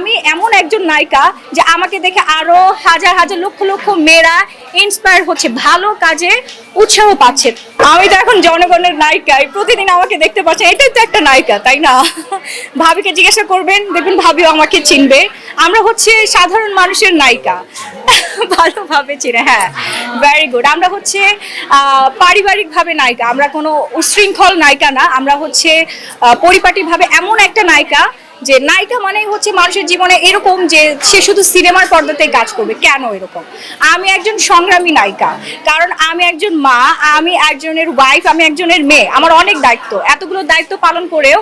আমি এমন একজন নায়িকা যে আমাকে দেখে আরও হাজার হাজার লক্ষ লক্ষ মেয়েরা ইন্সপায়ার হচ্ছে, ভালো কাজে উৎসাহ পাচ্ছে। আমি তো এখন জনগণের নায়িকাই, প্রতিদিন আমাকে দেখতে পাচ্ছেন এটাই তো একটা নায়িকা, তাই না? ভাবিকে জিজ্ঞাসা করবেন, দেখবেন ভাবিও আমাকে চিনবে। আমরা হচ্ছে সাধারণ মানুষের নায়িকা। ভালোভাবে চিনে হ্যাঁ ভেরি গুড আমরা হচ্ছে পারিবারিকভাবে নায়িকা, আমরা কোনো উশৃঙ্খল নায়িকা না, আমরা হচ্ছে পরিপাটিভাবে এমন একটা নায়িকা যে নায়িকা মানে হচ্ছে মানুষের জীবনে এরকম যে সে শুধু সিনেমার পর্দাতে কাজ করবে। কেন এরকম? আমি একজন সংগ্রামী নায়িকা। কারণ আমি একজন মা, আমি একজনের ওয়াইফ আমি একজনের মেয়ে। আমার অনেক দায়িত্ব। এতগুলো দায়িত্ব পালন করেও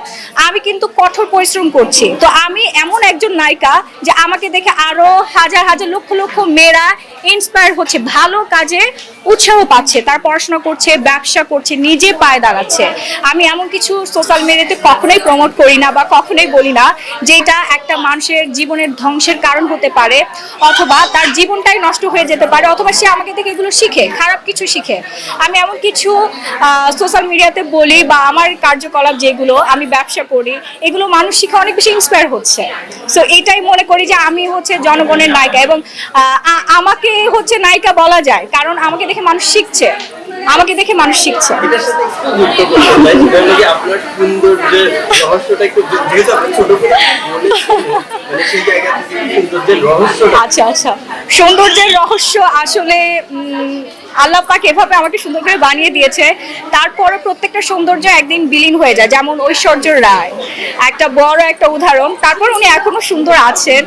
আমি কিন্তু কঠোর পরিশ্রম করছি। তো আমি এমন একজন নায়িকা যে আমাকে দেখে আরও হাজার হাজার লক্ষ লক্ষ মেয়েরা ইন্সপায়ার হচ্ছে। ভালো কাজে উৎসাহ পাচ্ছে, তার পড়াশোনা করছে, ব্যবসা করছে, নিজে পায়ে দাঁড়াচ্ছে। আমি এমন কিছু সোশ্যাল মিডিয়াতে কখনোই প্রমোট করি না বা কখনোই বলি না যেটা একটা মানুষের জীবনের ধ্বংসের কারণ হতে পারে অথবা তার জীবনটাই নষ্ট হয়ে যেতে পারে অথবা সে আমাকে থেকে এগুলো শিখে, খারাপ কিছু শিখে। আমি এমন কিছু সোশ্যাল মিডিয়াতে বলি বা আমার কার্যকলাপ যেগুলো আমি ব্যবসা করি, এগুলো মানুষ শিখে অনেক বেশি ইন্সপায়ার হচ্ছে। সো এটাই মনে করি যে আমি হচ্ছে জনগণের নায়িকা এবং আমাকে হচ্ছে নায়িকা বলা যায়। কারণ আমাকে দেখে মানুষ শিখছে। আমাকে দেখে মানুষ শিখছে। মানে রহস্যটা আচ্ছা আচ্ছা। সৌন্দর্যের রহস্য আসলে আল্লাহ পাক এভাবে আমাকে সুন্দর করে বানিয়ে দিয়েছে। তারপরে প্রত্যেকটা সৌন্দর্য একদিন বিলীন হয়ে যায়, যেমন ঐশ্বর্য রায়। একটা বড় একটা উদাহরণ, তারপর উনি এখনও সুন্দর আছেন।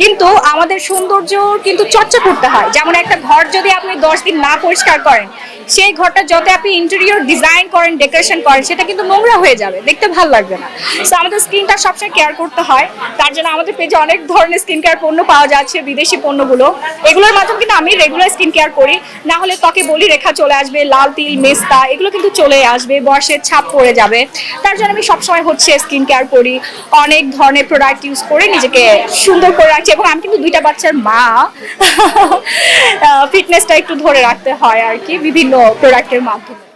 কিন্তু আমাদের সৌন্দর্য কিন্তু চর্চা করতে হয়। যেমন একটা ঘর যদি আপনি দশ দিন না পরিষ্কার করেন, সেই ঘরটা যত আপনি ইন্টেরিয়র ডিজাইন করেন ডেকোরেশন করেন, সেটা কিন্তু নোংরা হয়ে যাবে, দেখতে ভালো লাগবে না। সো আমাদের স্কিনটা সবসময় কেয়ার করতে হয়। তার জন্য আমাদের পেজে অনেক ধরনের স্কিন কেয়ার পণ্য পাওয়া যাচ্ছে, বিদেশি পণ্যগুলো। এগুলোর মাধ্যমে কিন্তু আমি রেগুলার স্কিন কেয়ার করি। না হলে ত্বকে বলি, রেখা চলে আসবে, লাল তিল, মেস্তা, এগুলো কিন্তু চলে আসবে, বয়সের ছাপ পড়ে যাবে। তার জন্য আমি সবসময় হচ্ছে স্কিন কেয়ার করি। অনেক ধরনের প্রোডাক্ট ইউজ করে নিজেকে সুন্দর করে রাখছি এবং আমি কিন্তু দুইটা বাচ্চার মা। ফিটনেসটা একটু ধরে রাখতে হয় আর কি, বিভিন্ন প্রোডাক্টের মাধ্যমে।